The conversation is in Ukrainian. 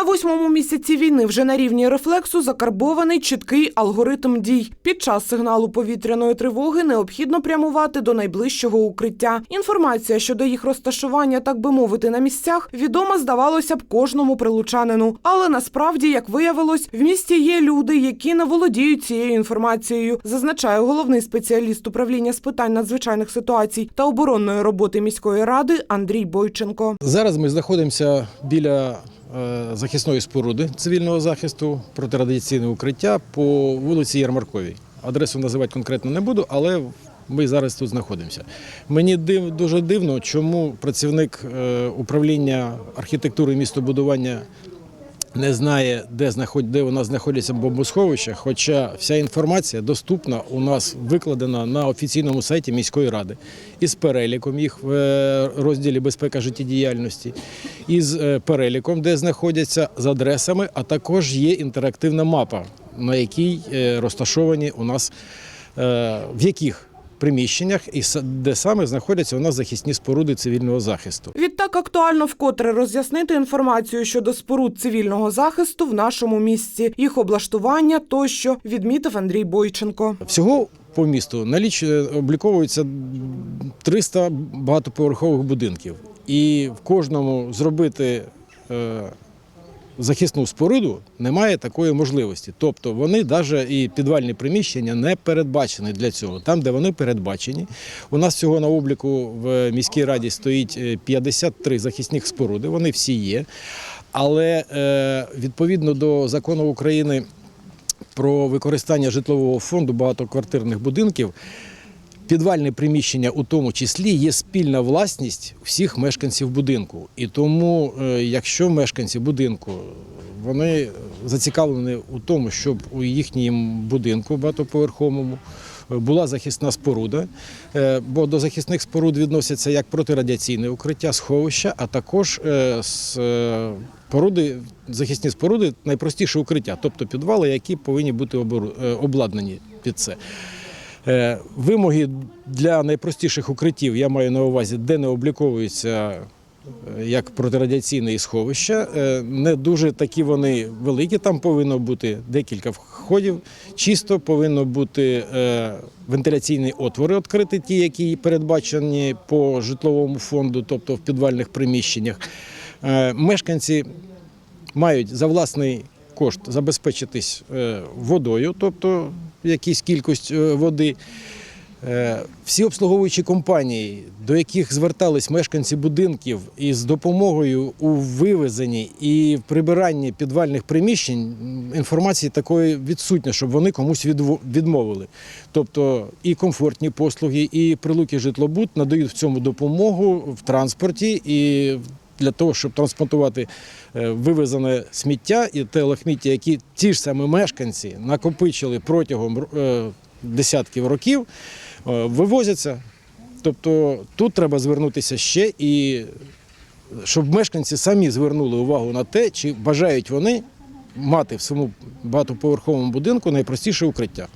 На восьмому місяці війни вже на рівні рефлексу закарбований чіткий алгоритм дій. Під час сигналу повітряної тривоги необхідно прямувати до найближчого укриття. Інформація щодо їх розташування, так би мовити, на місцях відома здавалося б кожному прилучанину. Але насправді, як виявилось, в місті є люди, які не володіють цією інформацією, зазначає головний спеціаліст управління з питань надзвичайних ситуацій та оборонної роботи міської ради Андрій Бойченко. Зараз ми знаходимося біля захисної споруди цивільного захисту, протирадіаційне укриття по вулиці Ярмарковій. Адресу називати конкретно не буду, але ми зараз тут знаходимося. Мені див, дуже дивно, чому працівник е, управління архітектури містобудування не знає, де, знаход... де у нас знаходяться бомбосховища, хоча вся інформація доступна у нас викладена на офіційному сайті міської ради. Із переліком їх в е, розділі безпека життєдіяльності, із е, переліком, де знаходяться з адресами, а також є інтерактивна мапа, на якій е, розташовані у нас в яких приміщеннях і де саме знаходяться у нас захисні споруди цивільного захисту. Відтак актуально вкотре роз'яснити інформацію щодо споруд цивільного захисту в нашому місті, їх облаштування тощо, відмітив Андрій Бойченко. Всього по місту наліч е, обліковується 300 багатоповерхових будинків, і в кожному зробити е, захисну споруду немає такої можливості. Тобто вони навіть і підвальні приміщення не передбачені для цього. Там, де вони передбачені, у нас всього на обліку в міській раді стоїть е, 53 захисних споруди. Вони всі є. Але е, відповідно до закону України про використання житлового фонду багатоквартирних будинків. Підвальне приміщення, у тому числі, є спільна власність всіх мешканців будинку. І тому, е, якщо мешканці будинку вони зацікавлені у тому, щоб у їхньому будинку багатоповерховому е, була захисна споруда, е, бо до захисних споруд відносяться як протирадіаційне укриття, сховища, а також споруди, захисні споруди найпростіше укриття, тобто підвали, які повинні бути обладнані під це. Е, Вимоги для найпростіших укриттів я маю на увазі, де не обліковуються е, як протирадіаційне і сховища. Е, Не дуже такі вони великі. Там повинно бути декілька входів. Чисто повинно бути е, вентиляційні отвори відкриті, ті, які передбачені по житловому фонду, тобто в підвальних приміщеннях. Мешканці мають за власний кошт забезпечитись водою, тобто якісь кількість е, води. Е, Всі обслуговуючі компанії, до яких звертались мешканці будинків із допомогою у вивезенні і прибиранні підвальних приміщень, інформації такої відсутня, щоб вони комусь відмовили. Тобто і комфортні послуги, і прилуки житлобуд надають в цьому допомогу в транспорті і для того, щоб транспортувати е, вивезене сміття і те лахміття, які ті ж самі мешканці накопичили протягом е, десятків років, е, вивозяться. Тобто тут треба звернутися ще і щоб мешканці самі звернули увагу на те, чи бажають вони мати в своєму багатоповерховому будинку найпростіше укриття.